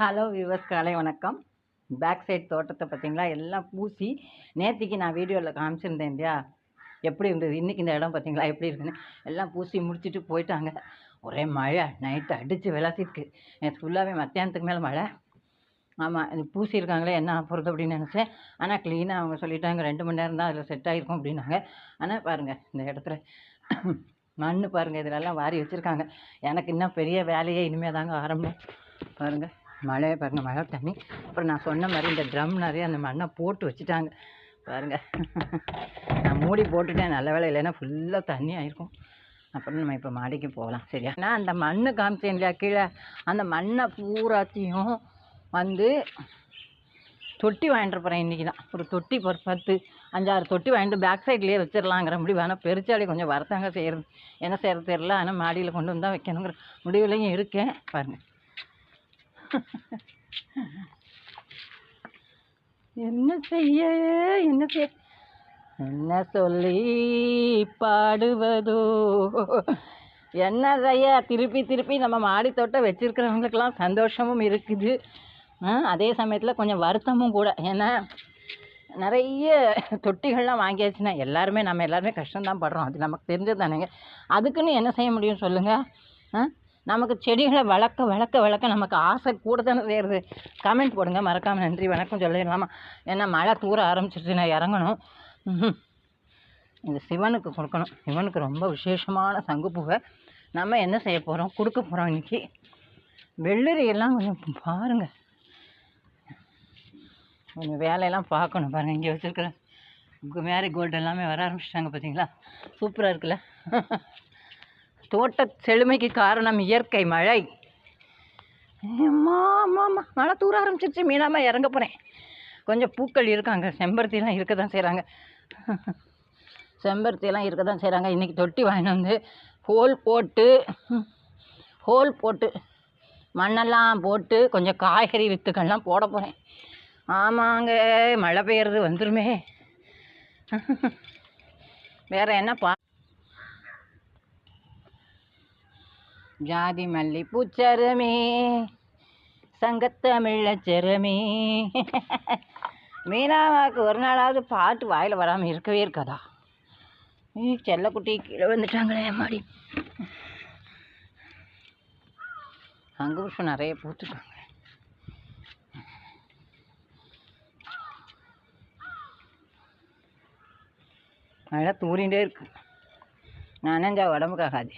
Hello விவஸ் காலை வணக்கம். Back side தோட்டத்தை பார்த்தீங்களா? எல்லாம் பூசி நேற்றுக்கு நான் வீடியோவில் காமிச்சிருந்தேன் இல்லையா? எப்படி இருந்தது? இன்றைக்கி இந்த இடம் பார்த்தீங்களா? எப்படி இருக்குன்னு? எல்லாம் பூசி முடிச்சுட்டு போயிட்டாங்க. ஒரே மழை நைட்டு அடித்து விளாசிருக்கு எனக்கு ஃபுல்லாகவே மத்தியானத்துக்கு மேலே மழை. ஆமாம் இது பூசியிருக்காங்களே என்ன போகிறது அப்படின்னு நினச்சேன். ஆனால் க்ளீனாக அவங்க சொல்லிட்டாங்க ரெண்டு மணி நேரம் தான் அதில் செட் ஆகிருக்கும் அப்படின்னாங்க. ஆனால் பாருங்கள் இந்த இடத்துல மண் பாருங்கள் இதிலெல்லாம் வாரி வச்சுருக்காங்க. எனக்கு இன்னும் பெரிய வேலையே இனிமேல் தாங்க ஆரம்பம். பாருங்கள் மழையை பாருங்கள் மழை தண்ணி. அப்புறம் நான் சொன்ன மாதிரி இந்த ட்ரம் நிறைய அந்த மண்ணை போட்டு வச்சுட்டாங்க. பாருங்கள் நான் மூடி போட்டுட்டேன் நல்ல வேலை இல்லைன்னா ஃபுல்லாக தண்ணி ஆயிருக்கும். அப்புறம் நம்ம இப்போ மாடிக்கு போகலாம் சரியா? நான் அந்த மண்ணை காமிச்சேன் இல்லையா கீழே? அந்த மண்ணை பூராத்தையும் வந்து தொட்டி வாங்கிட்டு போகிறேன் இன்றைக்கி தான். ஒரு தொட்டி ஒரு பத்து அஞ்சாறு தொட்டி வாங்கிட்டு பேக் சைட்லேயே வச்சிடலாங்கிற முடிவு. ஆனால் பெருச்சாளி கொஞ்சம் வரத்தாங்க செய்கிறது என்ன செய்கிறது தெரில ஆனால் மாடியில் கொண்டு வந்து வைக்கணுங்கிற முடிவுலையும் இருக்கேன். பாருங்கள் என்ன செய்ய என்ன செய்ய என்ன சொல்லி பாடுவதோ? என்ன செய்ய? திருப்பி திருப்பி நம்ம மாடி தோட்டம் வச்சிருக்கிறவங்களுக்கெல்லாம் சந்தோஷமும் இருக்குது. அதே சமயத்தில் கொஞ்சம் வருத்தமும் கூட. ஏன்னா நிறைய தொட்டிகள்லாம் வாங்கியாச்சுன்னா எல்லாருமே நம்ம எல்லாருமே கஷ்டம்தான் படுறோம். அது நமக்கு தெரிஞ்சது தானேங்க அதுக்குன்னு என்ன செய்ய முடியும் சொல்லுங்கள் ஆ? நமக்கு செடிகளை வளர்க்க வளர்க்க வளர்க்க நமக்கு ஆசை கூட தானே செய்கிறது கமெண்ட் போடுங்க. மறக்காமல் நன்றி வணக்கம் சொல்லிடலாமா? ஏன்னா மழை தூர ஆரம்பிச்சிருச்சு. நான் இறங்கணும். இது சிவனுக்கு கொடுக்கணும். சிவனுக்கு ரொம்ப விசேஷமான சங்குப்பூவை நம்ம என்ன செய்ய போகிறோம் கொடுக்க போகிறோம் இன்னைக்கு. வெள்ளரி எல்லாம் கொஞ்சம் பாருங்கள் கொஞ்சம் வேலையெல்லாம் பார்க்கணும் பாருங்கள் இங்கே வச்சுருக்கிற மேரி கோல்டு எல்லாமே வர ஆரம்பிச்சிட்டாங்க பார்த்தீங்களா சூப்பராக இருக்குல்ல? தோட்ட செழுமைக்கு காரணம் இயற்கை மழை. அம்மா அம்மா அம்மா. மழை தூர ஆரம்பிச்சிருச்சு. மீனாமல் இறங்க போகிறேன் கொஞ்சம் பூக்கள் இருக்காங்க. செம்பருத்திலாம் இருக்க தான் செய்கிறாங்க செம்பருத்திலாம் இருக்க தான் செய்கிறாங்க இன்றைக்கி தொட்டி வாங்கிட்டு வந்து ஹோல் போட்டு ஹோல் போட்டு மண்ணெல்லாம் போட்டு கொஞ்சம் காய்கறி வித்துக்கள்லாம் போட போகிறேன் ஆமாங்க மழை பெய்யறது வந்துருமே. வேறு என்ன பா ஜாதி மல்லி பூச்சரமே சங்கத்தமிழச்சரமே மீனாவாக்கு ஒரு நாளாவது பாட்டு வாயில் வராமல் இருக்கவே இருக்காதா? ஏ செல்லக்குட்டி கீழே வந்துட்டாங்களே மாடி அங்குஷம் நிறைய பூத்துட்டாங்க. நல்லா தூரிகிட்டே இருக்கு. நனைஞ்சா உடம்புக்காகாது